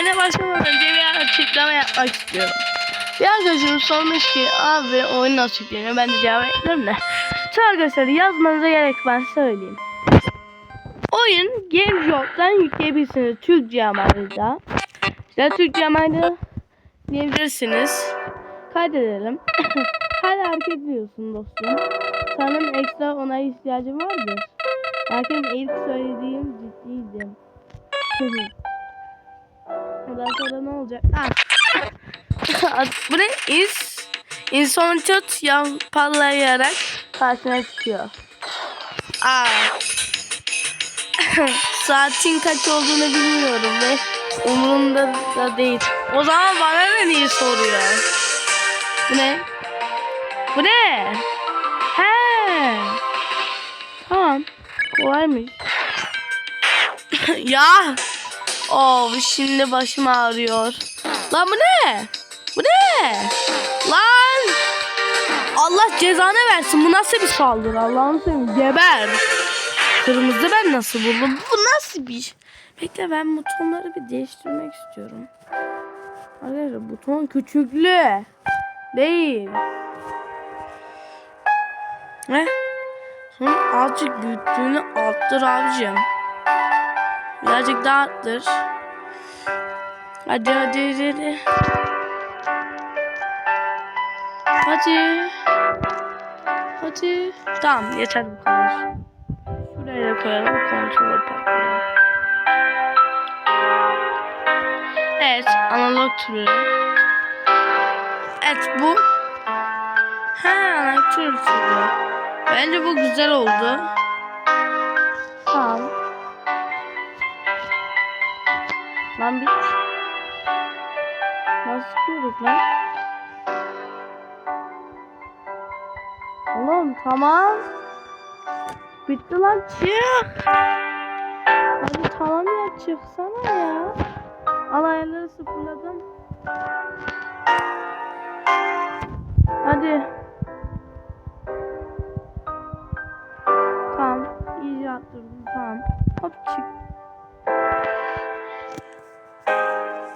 oyuna başlamadan önce bir açıklama yapmak istiyorum. Bir arkadaşım sormuş ki abi oyun nasıl yükleniyor? Ben de cevap ettim de. Şu arkadaşlar yazmanıza gerek var söyleyeyim. Oyun GameJob'dan yükleyebilirsiniz Türkçe amayla. İşte Türkçe amayla diyebilirsiniz. Kaydedelim. Hala hareket ediyorsun dostum. Sanırım ekstra onay ihtiyacım vardır. Lakin ilk söylediğim ciddiydim. Ondan sonra ne olacak? Ah. Bu ne? İns İnsan çat yapallayarak karşına çıkıyor. Aa. Saatin kaç olduğunu bilmiyorum ve umurumda da değil. O zaman bana ne niye soruyor? Bu ne? Bu ne? He. Tamam. Kolaymış. ya. Oh şimdi başım ağrıyor. Lan bu ne? Bu ne? Lan. Allah cezanı versin. Bu nasıl bir saldırı? Allah'ını seveyim. Geber. Kırmızı ben nasıl buldum? Bu nasıl bir? Bekle ben butonları bir değiştirmek istiyorum. Arkadaşlar buton küçüklü. Değil. Ne? Şunun azıcık büyüklüğünü arttır abicim. Birazcık daha arttır. Hadi hadi hadi. Hadi. Hadi. Tamam yeter bu kadar. Şuraya da koyalım kontrol patlıyor. Evet analog türü. Evet bu. Ha analog türü. Bence bu güzel oldu. Tamam. Lan bit. Nasıl sıkıyorduk lan? Oğlum tamam. Bitti lan çık. Hadi tamam ya çıksana ya. Al ayarları sıfırladım. Hadi. Tamam. iyice attırdım. Tamam. Hop çık.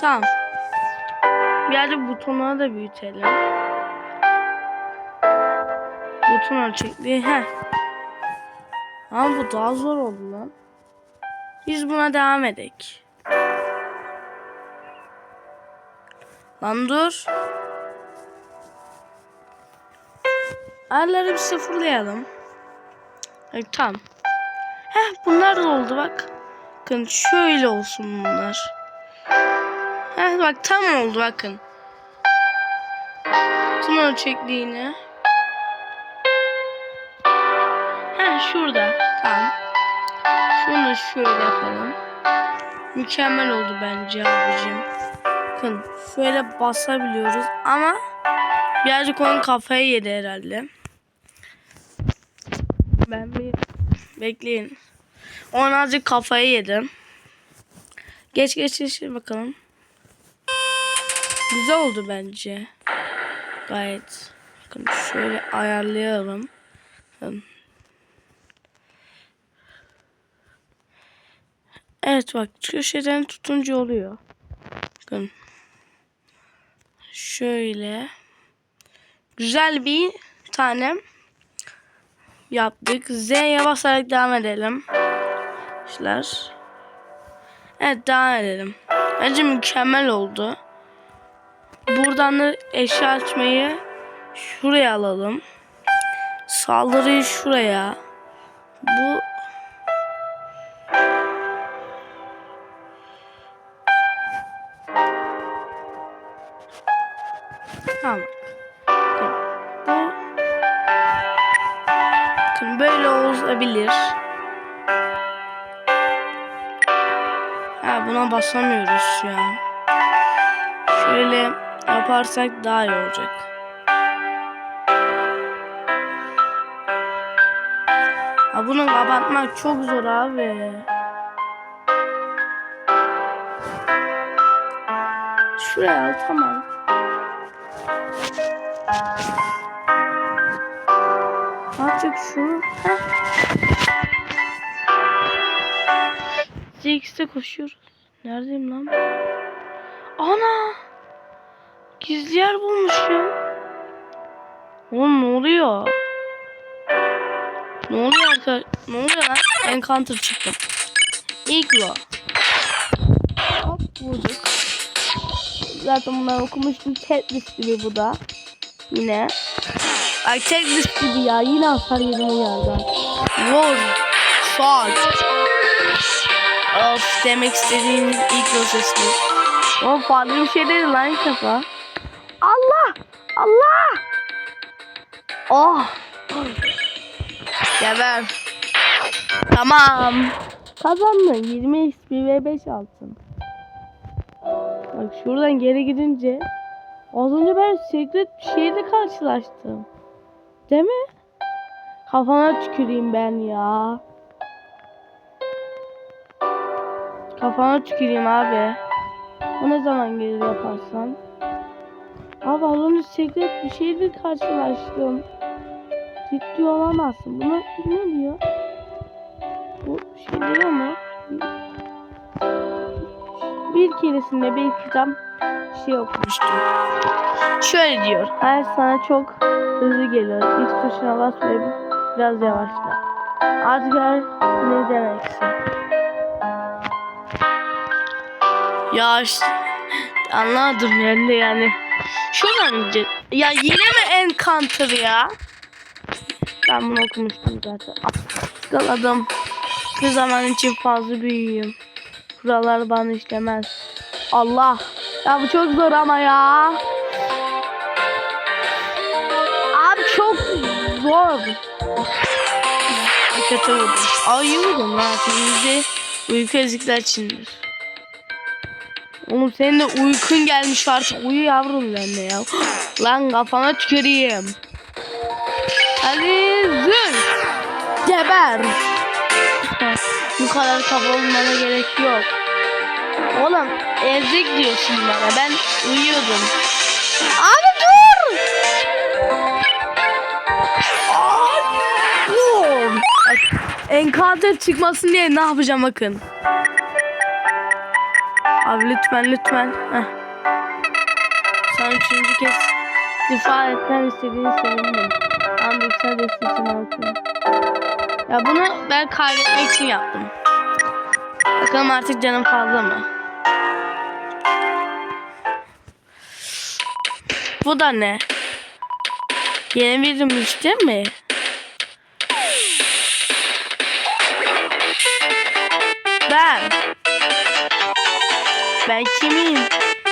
Tamam. Birazcık butonları da büyütelim. Buton ölçekliği. Heh. Ama bu daha zor oldu lan. Biz buna devam edek. Lan dur. Ayarları bir sıfırlayalım. Evet, tamam. Heh bunlar da oldu bak. Bakın şöyle olsun bunlar. Heh bak tam oldu bakın. Tüm ölçekliğini. Heh şurada. Tamam. Şunu şöyle yapalım. Mükemmel oldu bence abicim. Bakın şöyle basabiliyoruz ama birazcık onun kafayı yedi herhalde. Ben bir bekleyin. Onun azıcık kafayı yedim. Geç geç geç bakalım. Güzel oldu bence. Gayet. Bakın şöyle ayarlayalım. Evet bak köşeden tutunca oluyor. Bakın. Şöyle. Güzel bir tane yaptık. Z'ye basarak devam edelim. İşler. Evet devam edelim. Bence mükemmel oldu. Buradan da eşya açmayı şuraya alalım. Saldırıyı şuraya. Bu Tamam. Bu böyle olabilir. Ha buna basamıyoruz an. Şöyle yaparsak daha iyi olacak. Ha bunu kapatmak çok zor abi. Şuraya al tamam. Artık şunu. Heh. Koşuyoruz. Neredeyim lan? Ana. Gizli yer bulmuşum. Oğlum ne oluyor? Ne oluyor arkadaş? Ne oluyor lan? Encounter çıktı. Iglo. Hop vurduk. Zaten bunları okumuştum. Checklist gibi bu da. Yine. Ay checklist gibi ya. Yine hasar yedim yerden. Vur. Saat. Of demek istediğim Iglo sesli. O farklı bir şey değil lan ilk defa. Allah! Oh! Geber. Tamam. Kazandın. 20 XP ve 5 altın. Bak şuradan geri gidince az önce ben secret bir şeyle karşılaştım. Değil mi? Kafana tüküreyim ben ya. Kafana tüküreyim abi. O ne zaman gelir yaparsan? Abi az önce secret bir şeyle karşılaştım. Ciddi olamazsın. Buna ne diyor? Bu şey diyor mu? Bir keresinde bir kitap şey okumuştum. Şöyle diyor. Her sana çok hızlı geliyor. X tuşuna bas ve biraz yavaşla. Artık ne demekse. Ya anladım yani yani. Şuradan gideceğiz. Ya yine mi Encounter ya? Ben bunu okumuştum zaten. Aptaladım. Bu zaman için fazla büyüğüm. Kurallar bana işlemez. Allah. Ya bu çok zor ama ya. Abi çok zor. Kötü vurdum. Ay lan. Bizi uyku ezikler içindir. Oğlum senin de uykun gelmiş artık. Uyu yavrum ben de ya. Lan kafana tüküreyim. Hadi zül. Geber. Bu kadar kaba olmana gerek yok. Oğlum ezik diyorsun bana. Ben uyuyordum. Abi dur. Abi dur. Encounter çıkmasın diye ne yapacağım bakın. Abi lütfen lütfen. Heh. Sana üçüncü kez difa etmem istediğini sevindim. Andriksa destesini altına. Ya bunu ben kaybetmek için yaptım. Bakalım artık canım fazla mı? Bu da ne? Yeni birimmiş değil mi? Ben kimim?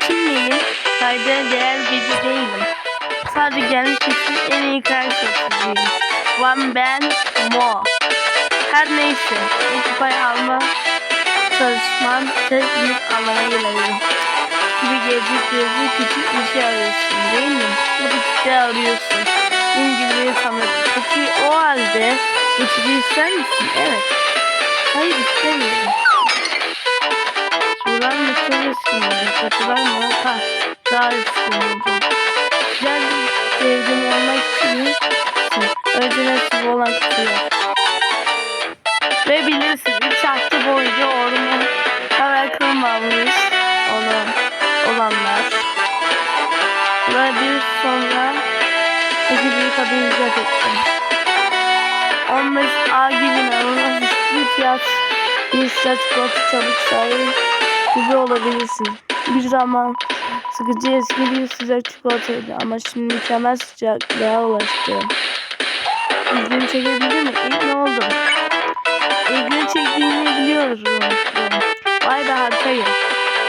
Kim miyim? Değer biri değilim. Sadece gelmiş için en iyi karaktersiziyim. Van Ben Mo. Her neyse. Bu kupayı alma çalışman tek büyük alana gelebilirim. Gibi gelecek gözü küçük bir şey arıyorsun değil mi? Bu küçükte arıyorsun. Bunun gibi. Peki o halde geçici ister misin? Evet. Hayır istemiyorum. Çok eski oldu? Katılar mı? Ha, daha eski oldu. Güzel bir sevgim olmak için önce nasip olan kişiler. Ve bilirsin 3 hafta boyunca orman haber kılmamış olan, olanlar. Ve bir sonra iki büyük adım icat ettim. 15 A gibi inanılmaz bir fiyat bir sertifika çabuk sahip gibi olabilirsin. Bir zaman sıkıcı eski bir sıcak çikolataydı ama şimdi mükemmel sıcaklığa ulaştı. İlgini çekebildi mi? İlk ne oldu? İlgini çektiğini biliyorum. Vay be harikayım.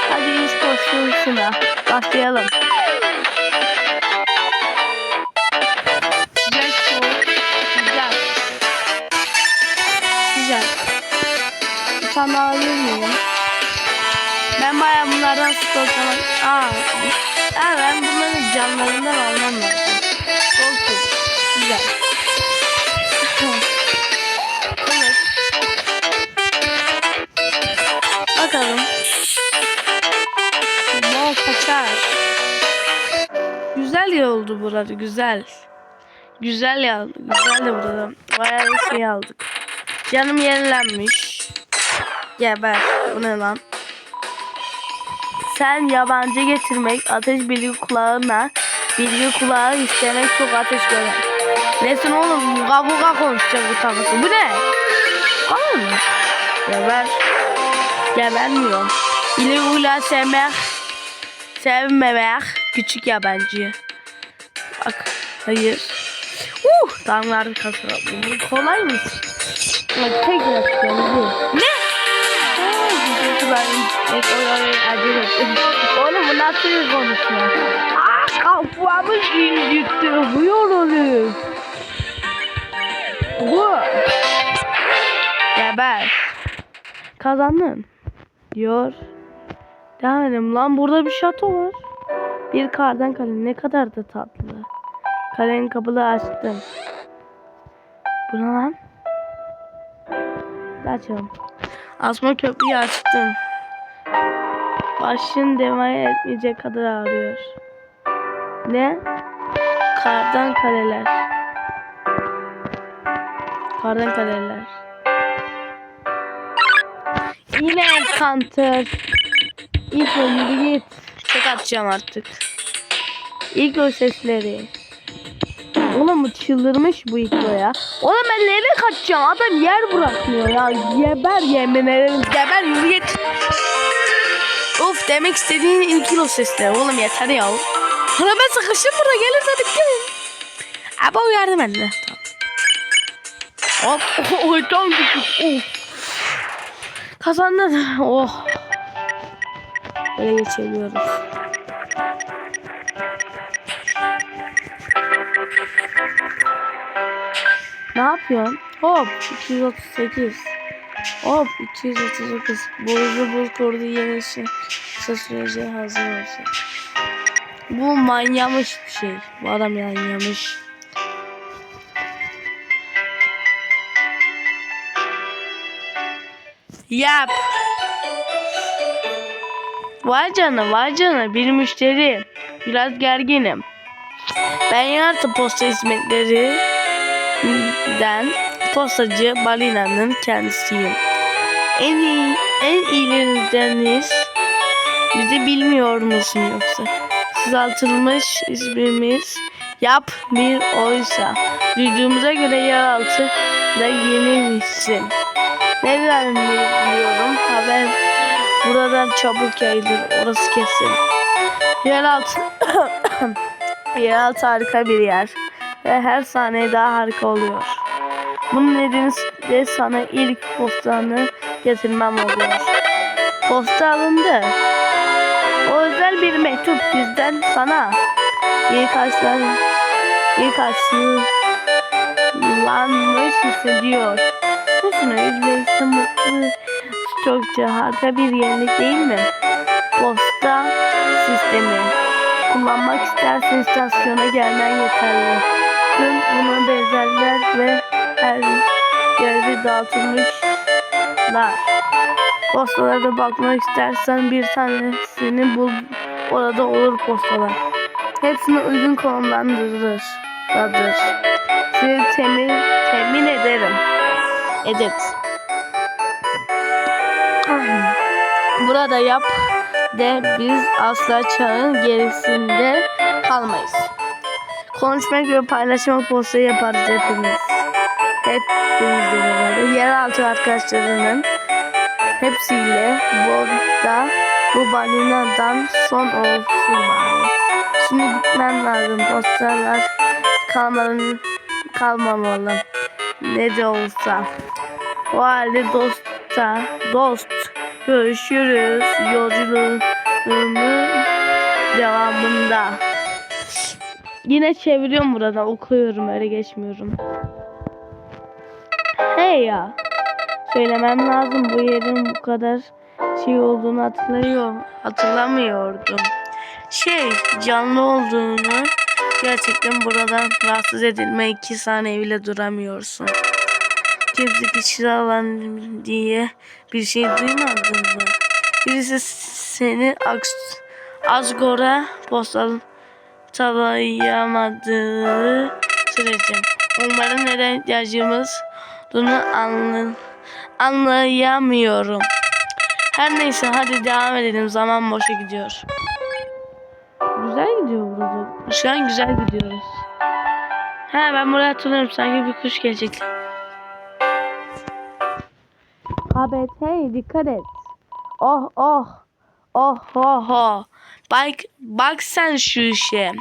Hadi iş koşusuna başlayalım. Sıcak soğuk. Sıcak. Sıcak. Daha alır? Bunlardan stoklamak... Aa. Aa ben bunların canlarından almam lazım. Çok. Güzel. evet. Bakalım. Bol kaçar. Güzel yer oldu burada. Güzel. Güzel ya. Güzel de burada. Bayağı bir şey aldık. Canım yenilenmiş. Geber. Bu ne lan? Sen yabancı getirmek, ateş bilgi kulağına, bilgi kulağı istemek çok ateş görer. Nesin oğlum? Kabuğa konuşacak bu tanesi. Bu ne? Anladın mı? Geber. Gebermiyorum. İli ula sevmek, sevmemek küçük yabancı. Bak, hayır. Uh, damlar kasara. Bu kolay mı? Bak, tek yapacağım. Ne? Tek olarak acele ettim. Oğlum? Aa, kafamı incitti. Buyur oğlum. Bu. Geber. Kazandın. Diyor. Devam edelim. Lan burada bir şato var. Bir kardan kale. Ne kadar da tatlı. Kalenin kapıları açtım. Bu ne lan? Açalım. Asma köprüyü açtım. Başın devam etmeyecek kadar ağrıyor. Ne? Kardan kaleler. Kardan kaleler. Yine Counter. İlk önce git. Tek atacağım artık. İlk o sesleri. Oğlum bu çıldırmış bu İlko ya. Oğlum ben nereye kaçacağım? Adam yer bırakmıyor ya. Geber yemin ederim. Geber yürü git. Of demek istediğin ilk kilo sesleri. Oğlum yeter ya. Hala ben sıkıştım burada. Gelin tabii gelin. Abi o yardım edin. Tamam. Hop. Oy tam küçük. Of. Kazandın. Oh. Böyle geçebiliyoruz. Ne yapıyorsun? Hop 238. Hop 239. Boğuzu buz kurdu yenisi. Kısa sürece hazır olsun. Bu manyamış bir şey. Bu adam manyamış. Yap. Vay canına vay canına bir müşteri. Biraz gerginim. Ben yardım posta hizmetlerinden postacı Balina'nın kendisiyim. En iyi, en iyilerindeniz. Bizi bilmiyor musun yoksa? Kısaltılmış ismimiz yap bir oysa. Duyduğumuza göre yeraltı da yeni bir isim. Neden biliyorum? Haber buradan çabuk yayılır. Orası kesin. Yeraltı Yeraltı harika bir yer. Ve her saniye daha harika oluyor. Bunun nedeni de sana ilk postanı getirmem oluyor. Posta alındı. O özel bir mektup bizden sana. İlk açlar, ilk açlanmış hissediyor. Boşuna üzülürse mutlu çokça harika bir yenilik değil mi? Posta sistemi. Kullanmak istersen istasyona gelmen yeterli. Tüm buna benzerler ve her yerde dağıtılmışlar. Postalara bakmak istersen bir tanesini bul. Orada olur postalar. Hepsini uygun konumlandırılır. Sizi temin, temin ederim. Ederiz. Burada yap de biz asla çağın gerisinde kalmayız. Konuşmak ve paylaşmak postayı yaparız hepimiz. Hepimizle beraber. Yeraltı arkadaşlarının hepsiyle burada bu balinadan son olsun bari. Şimdi gitmem lazım. Postalar kalmadan kalmamalı. Ne de olsa. O halde dosta, dost görüşürüz yolculuğumun devamında. Yine çeviriyorum burada okuyorum öyle geçmiyorum. Hey ya. Söylemem lazım bu yerin bu kadar şey olduğunu hatırlıyor, hatırlamıyordum. Şey canlı olduğunu gerçekten buradan rahatsız edilme iki saniye bile duramıyorsun. Kişi alan diye bir şey duymadın mı? Birisi seni Asgor'a postalayamadığı sürece onların neden ihtiyacımız bunu anlı anlayamıyorum. Her neyse hadi devam edelim. Zaman boşa gidiyor. Güzel gidiyor burada. Şu an güzel gidiyoruz. He ben buraya hatırlıyorum. Sanki bir kuş gelecek. Habet hey dikkat et. Oh oh. Oh oh oh. Bak, bak sen şu işe.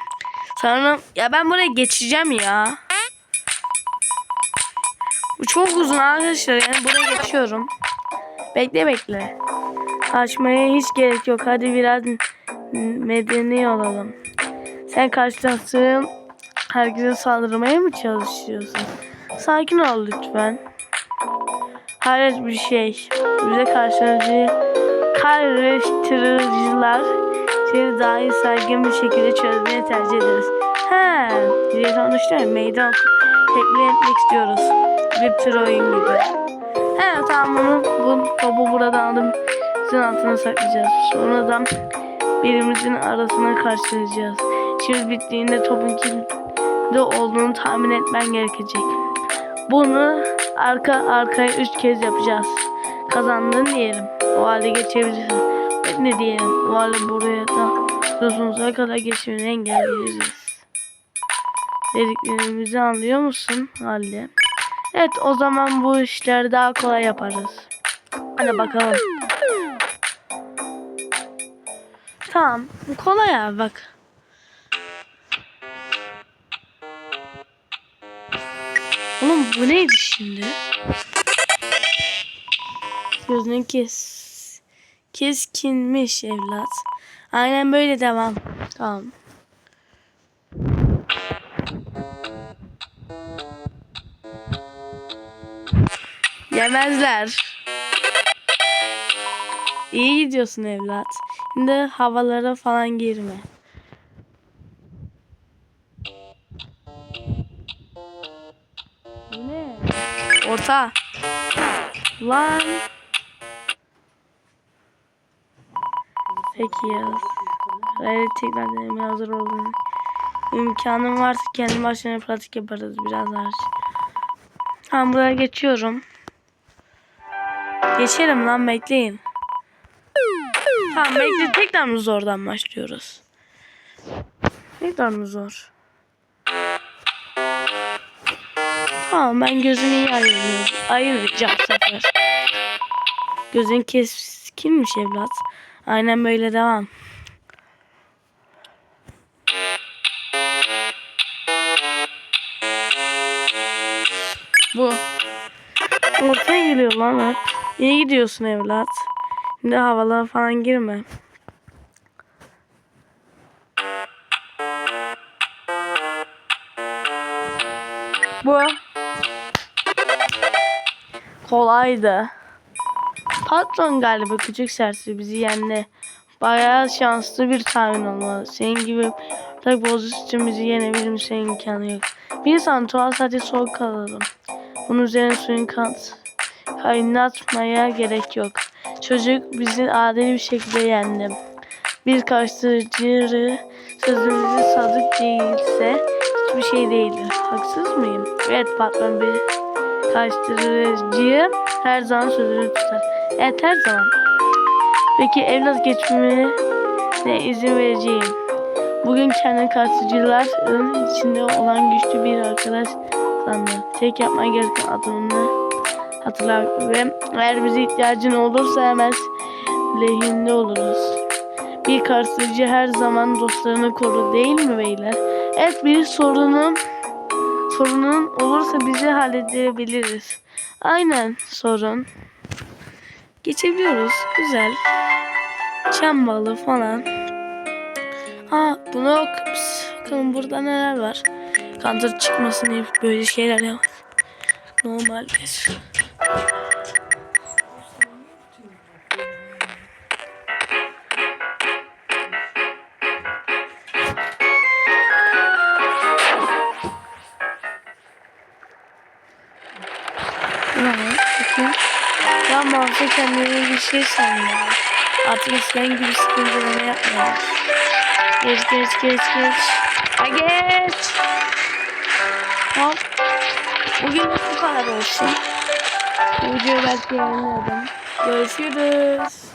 Sanırım ya ben buraya geçeceğim ya. Bu çok uzun arkadaşlar yani buraya geçiyorum. Bekle bekle. Kaçmaya hiç gerek yok. Hadi biraz medeni olalım. Sen karşılaştığın herkese saldırmaya mı çalışıyorsun? Sakin ol lütfen. Hayret bir şey. Bize karşılayıcı karıştırıcılar seni daha iyi saygın bir şekilde çözmeye tercih ederiz. He, diye tanıştım. Meydan tekrar etmek istiyoruz. Bir tür oyun gibi. He tamam bunu bu topu buradan alıp sizin altına saklayacağız. Sonradan birimizin arasına karşılayacağız. Şimdi bittiğinde topun kimde olduğunu tahmin etmen gerekecek. Bunu arka arkaya üç kez yapacağız. Kazandın diyelim. O halde geçebilirsin. Evet, ne diyelim. O halde buraya da sonsuza kadar geçmeni engelleyeceğiz. Dediklerimizi anlıyor musun halde? Evet o zaman bu işleri daha kolay yaparız. Hadi bakalım. Tamam. Kolay abi bak. Bu neydi şimdi? Gözünün kes keskinmiş evlat. Aynen böyle devam. Tamam. Yemezler. İyi gidiyorsun evlat. Şimdi havalara falan girme. Orta. Lan. Peki ya. Gayret tekrar hazır olduğunu. İmkanım varsa kendi başına pratik yaparız biraz hariç. Tamam buraya geçiyorum. Geçelim lan bekleyin. Tamam bekle tekrar mı zordan başlıyoruz? Tekrar mı zor? Tamam ben gözümü iyi ayırıyorum. Ayıracağım bu sefer. Gözün keskinmiş evlat. Aynen böyle devam. Bu. Ortaya geliyor lan ha. İyi gidiyorsun evlat. Şimdi havalara falan girme. Bu. Kolaydı. Patron galiba küçük serseri bizi yendi. Bayağı şanslı bir tahmin olmalı. Senin gibi tak bozu için bizi yenebilir misin imkanı yok. Bir insan tuhaf sadece soğuk kalalım. Bunun üzerine suyun kat kaynatmaya gerek yok. Çocuk bizi adil bir şekilde yendi. Bir karşılayıcı sözümüzü sadık değilse hiçbir şey değildir. Haksız mıyım? Evet patron bir karşılayıcı her zaman sözünü tutar. Evet her zaman. Peki evlat geçmeye ne izin vereceğim. Bugün kendi karşılayıcıların içinde olan güçlü bir arkadaş sandı. Tek yapman gereken adımını hatırlar ve eğer bize ihtiyacın olursa hemen lehinde oluruz. Bir karşılayıcı her zaman dostlarını korur değil mi beyler? Evet bir sorunun sorunun olursa bizi halledebiliriz. Aynen sorun. Geçebiliyoruz. Güzel. Çam balı falan. Ha bunu yok. Bakalım burada neler var. Kantar çıkmasın diye böyle şeyler yap. Normaldir. Ya Mavsa kendine bir şey sanıyor. Artık eskiden gibi sıkıntılama yapmıyor. Geç geç geç geç. Ha geç. Hop. Bugün bu kadar olsun. Bu videoyu belki yayınladım. Görüşürüz.